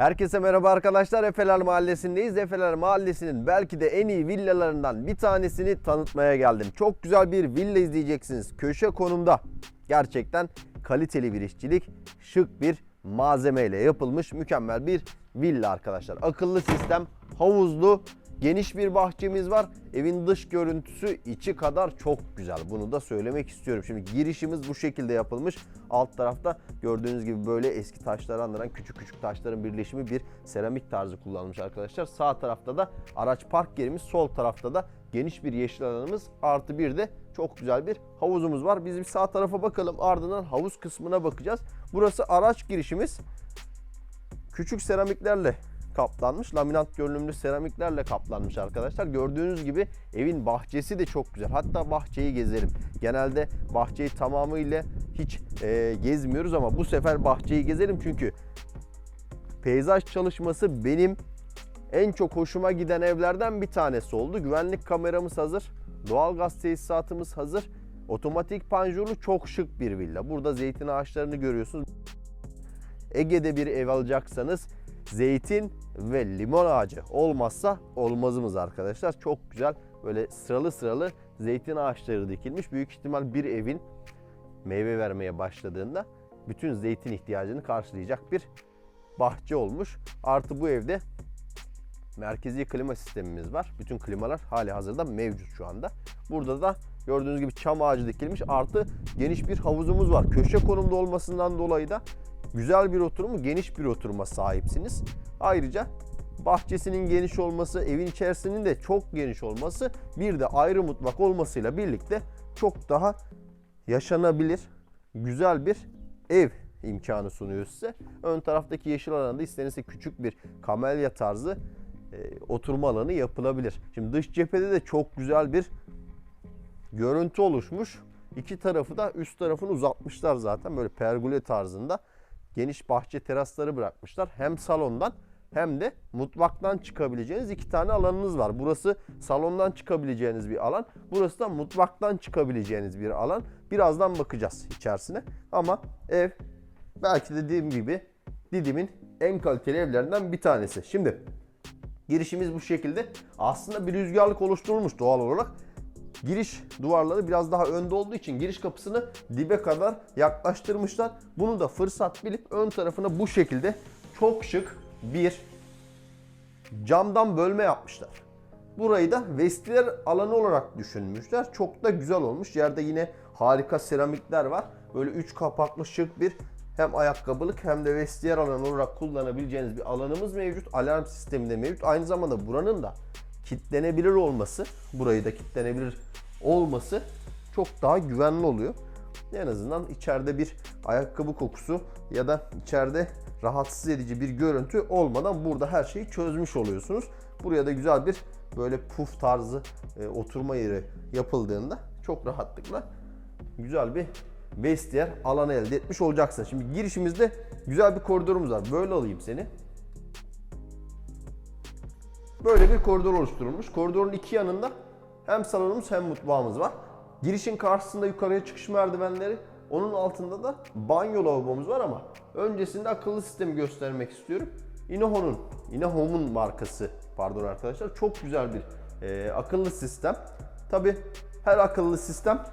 Herkese merhaba arkadaşlar. Efeler Mahallesi'ndeyiz. Efeler Mahallesi'nin belki de en iyi villalarından bir tanesini tanıtmaya geldim. Çok güzel bir villa izleyeceksiniz. Köşe konumda. Gerçekten kaliteli bir işçilik, şık bir malzemeyle yapılmış mükemmel bir villa arkadaşlar. Akıllı sistem, havuzlu, geniş bir bahçemiz var. Evin dış görüntüsü içi kadar çok güzel. Bunu da söylemek istiyorum. Şimdi girişimiz bu şekilde yapılmış. Alt tarafta gördüğünüz gibi böyle eski taşları andıran küçük küçük taşların birleşimi bir seramik tarzı kullanılmış arkadaşlar. Sağ tarafta da araç park yerimiz, sol tarafta da geniş bir yeşil alanımız artı bir de çok güzel bir havuzumuz var. Biz bir sağ tarafa bakalım ardından havuz kısmına bakacağız. Burası araç girişimiz. Küçük seramiklerle kaplanmış. Laminat görünümlü seramiklerle kaplanmış arkadaşlar. Gördüğünüz gibi evin bahçesi de çok güzel. Hatta bahçeyi gezelim. Genelde bahçeyi tamamıyla hiç e, gezmiyoruz ama bu sefer bahçeyi gezelim çünkü peyzaj çalışması benim en çok hoşuma giden evlerden bir tanesi oldu. Güvenlik kameramız hazır. Doğalgaz tesisatımız hazır. Otomatik panjurlu çok şık bir villa. Burada zeytin ağaçlarını görüyorsunuz. Ege'de bir ev alacaksanız zeytin ve limon ağacı olmazsa olmazımız arkadaşlar. Çok güzel böyle sıralı sıralı zeytin ağaçları dikilmiş. Büyük ihtimal bir evin meyve vermeye başladığında bütün zeytin ihtiyacını karşılayacak bir bahçe olmuş. Artı bu evde merkezi klima sistemimiz var. Bütün klimalar hali hazırda mevcut şu anda. Burada da gördüğünüz gibi çam ağacı dikilmiş. Artı geniş bir havuzumuz var. Köşe konumda olmasından dolayı da güzel bir oturumu, geniş bir oturuma sahipsiniz. Ayrıca bahçesinin geniş olması, evin içerisinin de çok geniş olması, bir de ayrı mutfak olmasıyla birlikte çok daha yaşanabilir, güzel bir ev imkanı sunuyor size. Ön taraftaki yeşil alanda istenirse küçük bir kamelya tarzı e, oturma alanı yapılabilir. Şimdi dış cephede de çok güzel bir görüntü oluşmuş. İki tarafı da üst tarafını uzatmışlar zaten böyle pergole tarzında. Geniş bahçe terasları bırakmışlar. Hem salondan hem de mutfaktan çıkabileceğiniz iki tane alanınız var. Burası salondan çıkabileceğiniz bir alan. Burası da mutfaktan çıkabileceğiniz bir alan. Birazdan bakacağız içerisine. Ama ev belki de dediğim gibi Didim'in en kaliteli evlerinden bir tanesi. Şimdi girişimiz bu şekilde. Aslında bir rüzgarlık oluşturulmuş doğal olarak. Giriş duvarları biraz daha önde olduğu için giriş kapısını dibe kadar yaklaştırmışlar. Bunu da fırsat bilip ön tarafına bu şekilde çok şık bir camdan bölme yapmışlar. Burayı da vestiyer alanı olarak düşünmüşler. Çok da güzel olmuş. Yerde yine harika seramikler var. Böyle üç kapaklı şık bir hem ayakkabılık hem de vestiyer alanı olarak kullanabileceğiniz bir alanımız mevcut. Alarm sistemi mevcut. Aynı zamanda buranın da kilitlenebilir olması, burayı da kilitlenebilir olması çok daha güvenli oluyor. En azından içeride bir ayakkabı kokusu ya da içeride rahatsız edici bir görüntü olmadan burada her şeyi çözmüş oluyorsunuz. Buraya da güzel bir böyle puf tarzı e, oturma yeri yapıldığında çok rahatlıkla güzel bir vestiyer alanı elde etmiş olacaksın. Şimdi girişimizde güzel bir koridorumuz var. Böyle alayım seni. Böyle bir koridor oluşturulmuş. Koridorun iki yanında hem salonumuz hem mutfağımız var. Girişin karşısında yukarıya çıkış merdivenleri, onun altında da banyo lavabomuz var ama öncesinde akıllı sistemi göstermek istiyorum. Inoho'nun, Inohome'un markası pardon arkadaşlar. Çok güzel bir e, akıllı sistem. Tabi her akıllı sistem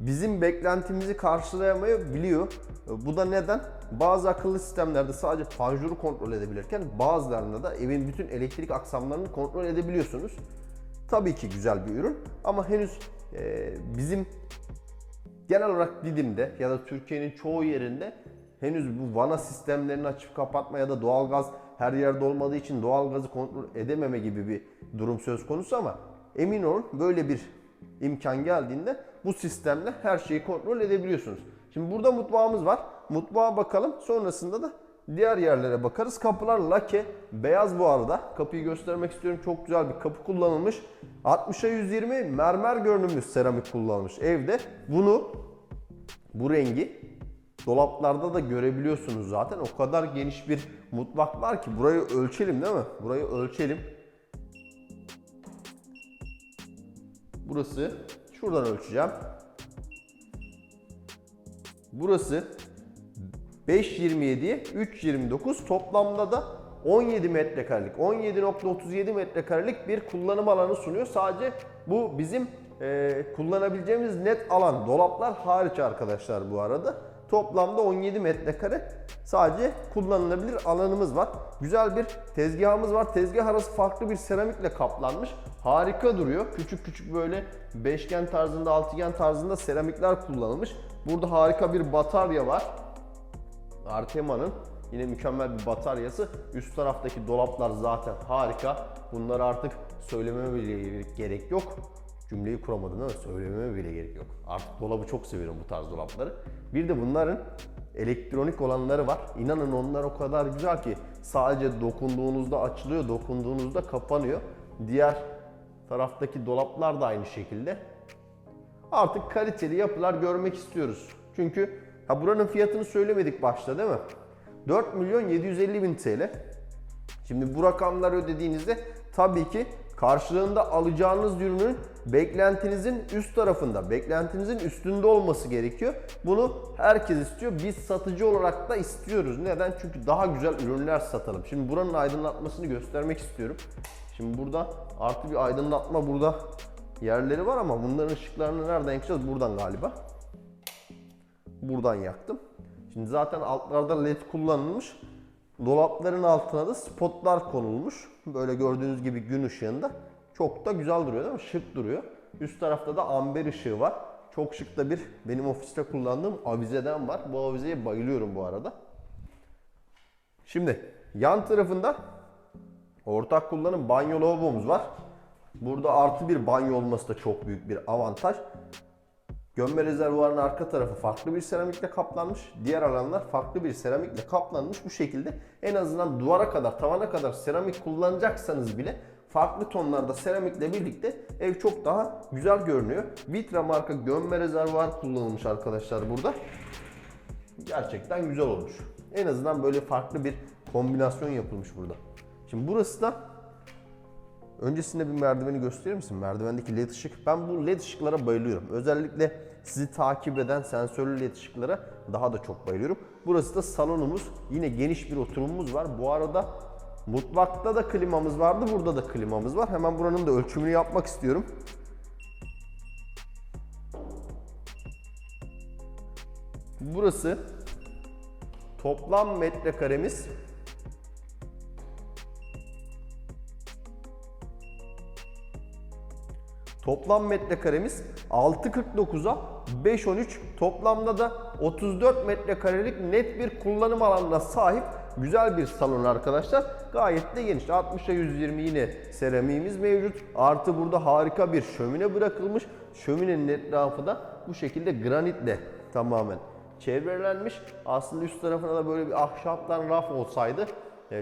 bizim beklentimizi karşılayamayabiliyor. Bu da neden? Bazı akıllı sistemlerde sadece panjuru kontrol edebilirken bazılarında da evin bütün elektrik aksamlarını kontrol edebiliyorsunuz. Tabii ki güzel bir ürün ama henüz e, bizim genel olarak Didim'de ya da Türkiye'nin çoğu yerinde henüz bu vana sistemlerini açıp kapatma ya da doğalgaz her yerde olmadığı için doğalgazı kontrol edememe gibi bir durum söz konusu ama emin olun böyle bir imkan geldiğinde bu sistemle her şeyi kontrol edebiliyorsunuz. Şimdi burada mutfağımız var. Mutfağa bakalım. Sonrasında da diğer yerlere bakarız. Kapılar lake. Beyaz bu arada. Kapıyı göstermek istiyorum. Çok güzel bir kapı kullanılmış. 60'a 120 mermer görünümlü seramik kullanılmış evde. Bunu bu rengi dolaplarda da görebiliyorsunuz zaten. O kadar geniş bir mutfak var ki burayı ölçelim değil mi? Burayı ölçelim. Burası şuradan ölçeceğim. Burası 5.27'ye 3.29 toplamda da 17 metrekarelik, 17.37 metrekarelik bir kullanım alanı sunuyor. Sadece bu bizim e, kullanabileceğimiz net alan, dolaplar hariç arkadaşlar bu arada. Toplamda 17 metrekare sadece kullanılabilir alanımız var. Güzel bir tezgahımız var. Tezgah arası farklı bir seramikle kaplanmış. Harika duruyor. Küçük küçük böyle beşgen tarzında, altıgen tarzında seramikler kullanılmış. Burada harika bir batarya var. Artema'nın yine mükemmel bir bataryası. Üst taraftaki dolaplar zaten harika. Bunları artık söylememe bile gerek yok. Cümleyi kuramadım mi? Söylememe bile gerek yok. Artık dolabı çok seviyorum bu tarz dolapları. Bir de bunların elektronik olanları var. İnanın onlar o kadar güzel ki sadece dokunduğunuzda açılıyor, dokunduğunuzda kapanıyor. Diğer taraftaki dolaplar da aynı şekilde. Artık kaliteli yapılar görmek istiyoruz. Çünkü ha buranın fiyatını söylemedik başta değil mi? 4 milyon 750 bin TL. Şimdi bu rakamları ödediğinizde tabii ki karşılığında alacağınız ürünün beklentinizin üst tarafında, beklentinizin üstünde olması gerekiyor. Bunu herkes istiyor. Biz satıcı olarak da istiyoruz. Neden? Çünkü daha güzel ürünler satalım. Şimdi buranın aydınlatmasını göstermek istiyorum. Şimdi burada artı bir aydınlatma burada yerleri var ama bunların ışıklarını nereden yakacağız? Buradan galiba. Buradan yaktım. Şimdi zaten altlarda led kullanılmış. Dolapların altına da spotlar konulmuş. Böyle gördüğünüz gibi gün ışığında. Çok da güzel duruyor değil mi? Şık duruyor. Üst tarafta da amber ışığı var. Çok şık da bir benim ofiste kullandığım avizeden var. Bu avizeye bayılıyorum bu arada. Şimdi yan tarafında ortak kullanım banyo lavabomuz var. Burada artı bir banyo olması da çok büyük bir avantaj. Gömme rezervuarının arka tarafı farklı bir seramikle kaplanmış. Diğer alanlar farklı bir seramikle kaplanmış. Bu şekilde en azından duvara kadar, tavana kadar seramik kullanacaksanız bile farklı tonlarda seramikle birlikte ev çok daha güzel görünüyor. Vitra marka gömme rezervuar kullanılmış arkadaşlar burada. Gerçekten güzel olmuş. En azından böyle farklı bir kombinasyon yapılmış burada. Şimdi burası da Öncesinde bir merdiveni gösterir misin? Merdivendeki led ışık. Ben bu led ışıklara bayılıyorum. Özellikle sizi takip eden sensörlü led ışıklara daha da çok bayılıyorum. Burası da salonumuz. Yine geniş bir oturumumuz var. Bu arada mutfakta da klimamız vardı. Burada da klimamız var. Hemen buranın da ölçümünü yapmak istiyorum. Burası toplam metrekaremiz Toplam metrekaremiz 6.49'a 5.13 toplamda da 34 metrekarelik net bir kullanım alanına sahip güzel bir salon arkadaşlar. Gayet de geniş. 60'a 120 yine seramiğimiz mevcut. Artı burada harika bir şömine bırakılmış. Şöminenin etrafı da bu şekilde granitle tamamen çevrelenmiş. Aslında üst tarafına da böyle bir ahşaptan raf olsaydı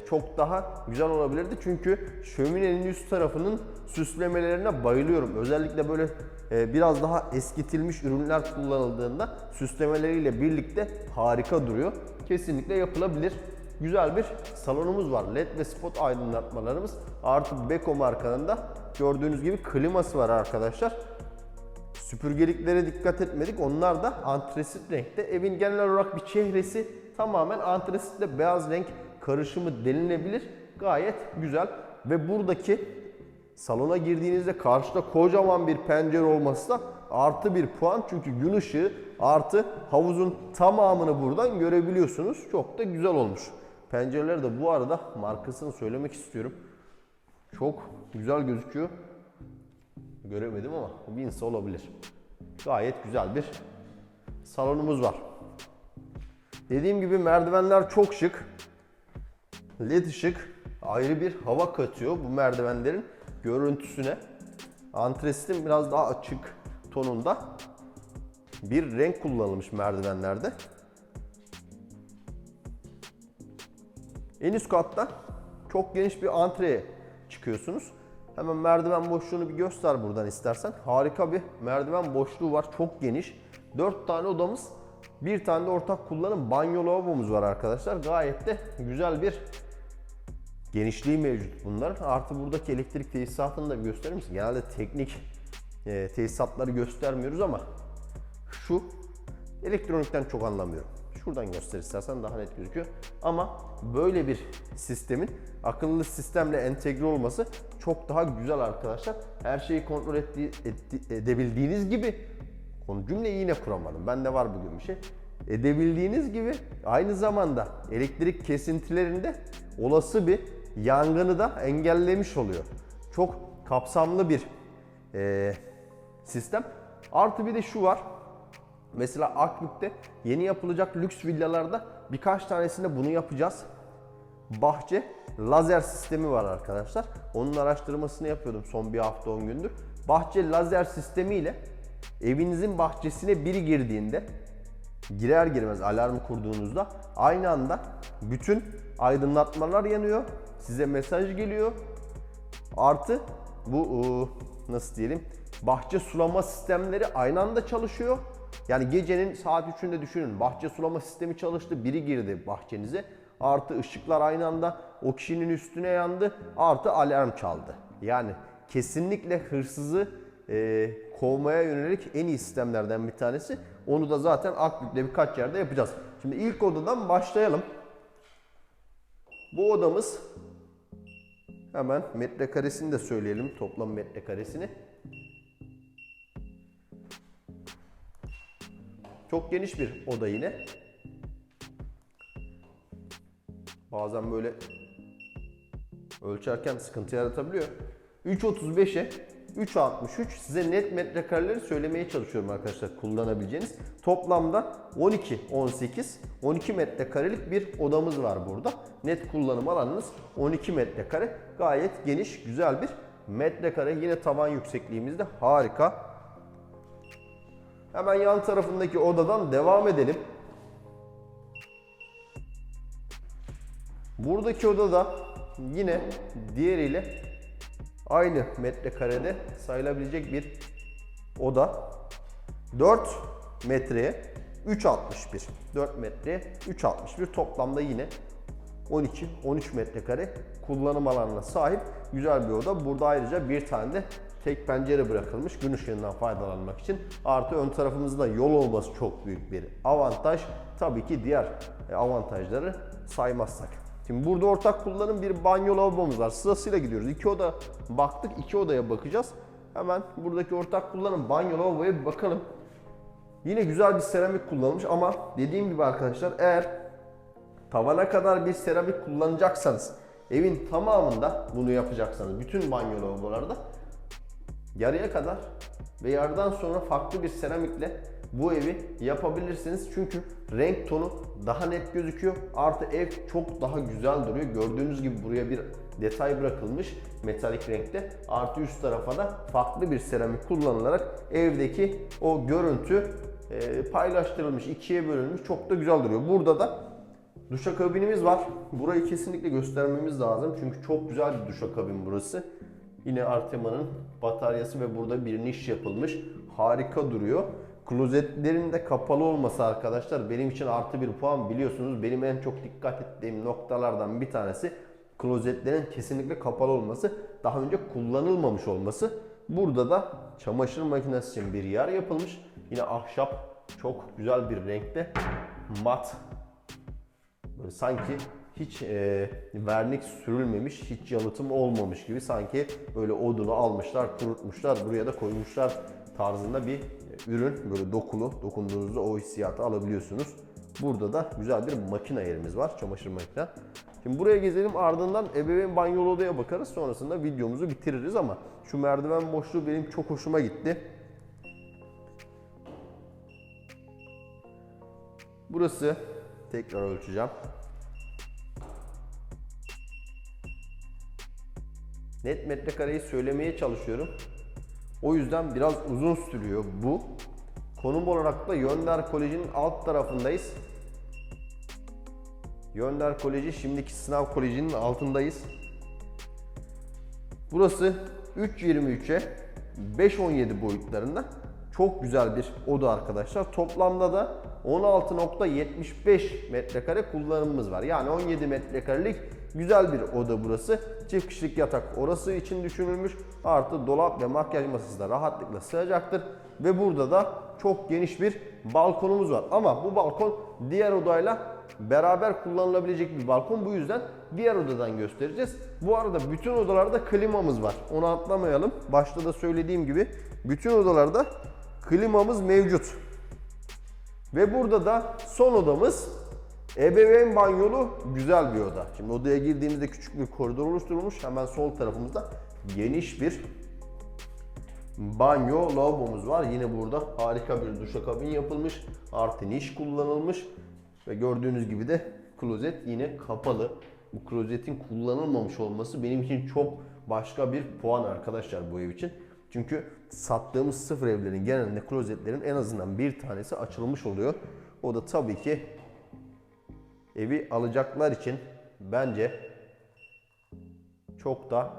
çok daha güzel olabilirdi. Çünkü şöminenin üst tarafının süslemelerine bayılıyorum. Özellikle böyle e, biraz daha eskitilmiş ürünler kullanıldığında süslemeleriyle birlikte harika duruyor. Kesinlikle yapılabilir. Güzel bir salonumuz var. LED ve spot aydınlatmalarımız. Artı Beko markanın da gördüğünüz gibi kliması var arkadaşlar. Süpürgeliklere dikkat etmedik. Onlar da antresit renkte. Evin genel olarak bir çehresi tamamen antresitle beyaz renk karışımı denilebilir. Gayet güzel. Ve buradaki salona girdiğinizde karşıda kocaman bir pencere olması da artı bir puan. Çünkü gün ışığı artı havuzun tamamını buradan görebiliyorsunuz. Çok da güzel olmuş. Pencereler de bu arada markasını söylemek istiyorum. Çok güzel gözüküyor. Göremedim ama Vince olabilir. Gayet güzel bir salonumuz var. Dediğim gibi merdivenler çok şık. LED ışık ayrı bir hava katıyor bu merdivenlerin görüntüsüne. Antresitin biraz daha açık tonunda bir renk kullanılmış merdivenlerde. En üst katta çok geniş bir antreye çıkıyorsunuz. Hemen merdiven boşluğunu bir göster buradan istersen. Harika bir merdiven boşluğu var. Çok geniş. 4 tane odamız, bir tane de ortak kullanım banyo lavabomuz var arkadaşlar. Gayet de güzel bir genişliği mevcut bunların. Artı buradaki elektrik tesisatını da gösterir misin? Genelde teknik e, tesisatları göstermiyoruz ama şu elektronikten çok anlamıyorum. Şuradan göster istersen daha net gözüküyor. Ama böyle bir sistemin akıllı sistemle entegre olması çok daha güzel arkadaşlar. Her şeyi kontrol ettiği, etti- edebildiğiniz gibi konu cümleyi yine kuramadım. Bende var bugün bir şey. Edebildiğiniz gibi aynı zamanda elektrik kesintilerinde olası bir yangını da engellemiş oluyor. Çok kapsamlı bir eee, sistem. Artı bir de şu var. Mesela Akbük'te yeni yapılacak lüks villalarda birkaç tanesinde bunu yapacağız. Bahçe lazer sistemi var arkadaşlar. Onun araştırmasını yapıyordum son bir hafta 10 gündür. Bahçe lazer sistemiyle evinizin bahçesine biri girdiğinde girer girmez alarm kurduğunuzda aynı anda bütün aydınlatmalar yanıyor. Size mesaj geliyor. Artı bu ıı, nasıl diyelim bahçe sulama sistemleri aynı anda çalışıyor. Yani gecenin saat 3'ünde düşünün bahçe sulama sistemi çalıştı biri girdi bahçenize. Artı ışıklar aynı anda o kişinin üstüne yandı. Artı alarm çaldı. Yani kesinlikle hırsızı e, kovmaya yönelik en iyi sistemlerden bir tanesi. Onu da zaten Akbük'le birkaç yerde yapacağız. Şimdi ilk odadan başlayalım. Bu odamız Hemen metrekaresini de söyleyelim. Toplam metrekaresini. Çok geniş bir oda yine. Bazen böyle ölçerken sıkıntı yaratabiliyor. 3.35'e 3.63 size net metrekareleri söylemeye çalışıyorum arkadaşlar kullanabileceğiniz. Toplamda 12, 18, 12 metrekarelik bir odamız var burada. Net kullanım alanınız 12 metrekare. Gayet geniş, güzel bir metrekare. Yine tavan yüksekliğimiz de harika. Hemen yan tarafındaki odadan devam edelim. Buradaki odada yine diğeriyle aynı metrekarede sayılabilecek bir oda. 4 metreye 3.61. 4 metreye 3.61 toplamda yine 12 13 metrekare kullanım alanına sahip güzel bir oda. Burada ayrıca bir tane de tek pencere bırakılmış gün ışığından faydalanmak için. Artı ön tarafımızda yol olması çok büyük bir avantaj. Tabii ki diğer e, avantajları saymazsak. Şimdi burada ortak kullanım bir banyo lavabomuz var. Sırasıyla gidiyoruz. İki oda baktık, iki odaya bakacağız. Hemen buradaki ortak kullanım banyo lavaboya bir bakalım. Yine güzel bir seramik kullanılmış ama dediğim gibi arkadaşlar eğer tavana kadar bir seramik kullanacaksanız evin tamamında bunu yapacaksanız bütün banyo lavabolarda yarıya kadar ve yarıdan sonra farklı bir seramikle bu evi yapabilirsiniz. Çünkü renk tonu daha net gözüküyor. Artı ev çok daha güzel duruyor. Gördüğünüz gibi buraya bir detay bırakılmış metalik renkte. Artı üst tarafa da farklı bir seramik kullanılarak evdeki o görüntü e, paylaştırılmış, ikiye bölünmüş. Çok da güzel duruyor. Burada da duşakabinimiz var. Burayı kesinlikle göstermemiz lazım. Çünkü çok güzel bir duşakabin burası. Yine Artema'nın bataryası ve burada bir niş yapılmış. Harika duruyor. Klozetlerin de kapalı olması arkadaşlar benim için artı bir puan biliyorsunuz. Benim en çok dikkat ettiğim noktalardan bir tanesi klozetlerin kesinlikle kapalı olması. Daha önce kullanılmamış olması. Burada da çamaşır makinesi için bir yer yapılmış. Yine ahşap çok güzel bir renkte mat Böyle sanki hiç e, vernik sürülmemiş, hiç yalıtım olmamış gibi sanki böyle odunu almışlar, kurutmuşlar, buraya da koymuşlar tarzında bir ürün. Böyle dokulu, dokunduğunuzda o hissiyatı alabiliyorsunuz. Burada da güzel bir makine yerimiz var, çamaşır makine. Şimdi buraya gezelim ardından ebeveyn banyolu odaya bakarız. Sonrasında videomuzu bitiririz ama şu merdiven boşluğu benim çok hoşuma gitti. Burası tekrar ölçeceğim. Net metrekareyi söylemeye çalışıyorum. O yüzden biraz uzun sürüyor bu. Konum olarak da Yönder Koleji'nin alt tarafındayız. Yönder Koleji şimdiki sınav kolejinin altındayız. Burası 3.23'e 5.17 boyutlarında çok güzel bir oda arkadaşlar. Toplamda da 16.75 metrekare kullanımımız var. Yani 17 metrekarelik güzel bir oda burası. Çift kişilik yatak orası için düşünülmüş. Artı dolap ve makyaj masası da rahatlıkla sığacaktır. Ve burada da çok geniş bir balkonumuz var. Ama bu balkon diğer odayla beraber kullanılabilecek bir balkon. Bu yüzden diğer odadan göstereceğiz. Bu arada bütün odalarda klimamız var. Onu atlamayalım. Başta da söylediğim gibi bütün odalarda klimamız mevcut. Ve burada da son odamız ebeveyn banyolu güzel bir oda. Şimdi odaya girdiğimizde küçük bir koridor oluşturulmuş. Hemen sol tarafımızda geniş bir banyo lavabomuz var. Yine burada harika bir duşakabin yapılmış. Artı niş kullanılmış. Ve gördüğünüz gibi de klozet yine kapalı. Bu klozetin kullanılmamış olması benim için çok başka bir puan arkadaşlar bu ev için. Çünkü sattığımız sıfır evlerin genelinde klozetlerin en azından bir tanesi açılmış oluyor. O da tabii ki evi alacaklar için bence çok da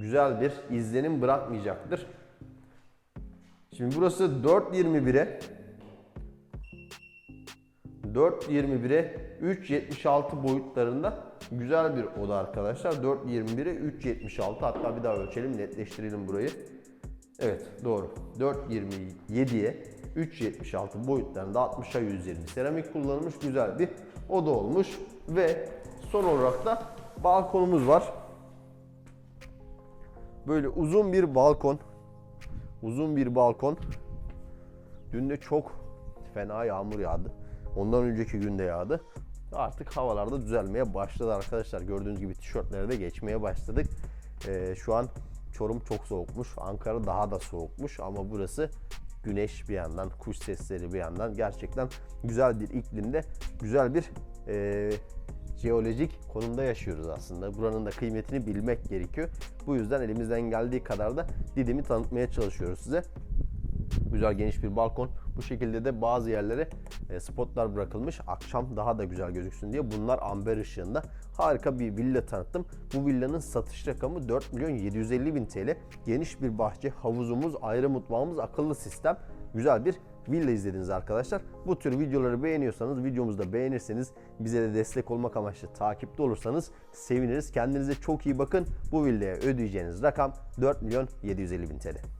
güzel bir izlenim bırakmayacaktır. Şimdi burası 4.21'e 4.21'e 3.76 boyutlarında güzel bir oda arkadaşlar. 4.21'e 3.76 hatta bir daha ölçelim netleştirelim burayı. Evet doğru. 4.27'ye 3.76 boyutlarında 60'a 120 seramik kullanılmış güzel bir oda olmuş. Ve son olarak da balkonumuz var. Böyle uzun bir balkon. Uzun bir balkon. Dün de çok fena yağmur yağdı. Ondan önceki günde yağdı. Artık havalarda düzelmeye başladı arkadaşlar. Gördüğünüz gibi tişörtlere de geçmeye başladık. Ee, şu an Çorum çok soğukmuş. Ankara daha da soğukmuş ama burası güneş bir yandan, kuş sesleri bir yandan gerçekten güzel bir iklimde, güzel bir e, jeolojik konumda yaşıyoruz aslında. Buranın da kıymetini bilmek gerekiyor. Bu yüzden elimizden geldiği kadar da Didim'i tanıtmaya çalışıyoruz size. Güzel geniş bir balkon. Bu şekilde de bazı yerlere e, spotlar bırakılmış. Akşam daha da güzel gözüksün diye. Bunlar amber ışığında. Harika bir villa tanıttım. Bu villanın satış rakamı 4 milyon 750 bin TL. Geniş bir bahçe, havuzumuz, ayrı mutfağımız, akıllı sistem. Güzel bir villa izlediniz arkadaşlar. Bu tür videoları beğeniyorsanız, videomuzu da beğenirseniz, bize de destek olmak amaçlı takipte olursanız seviniriz. Kendinize çok iyi bakın. Bu villaya ödeyeceğiniz rakam 4 milyon 750 bin TL.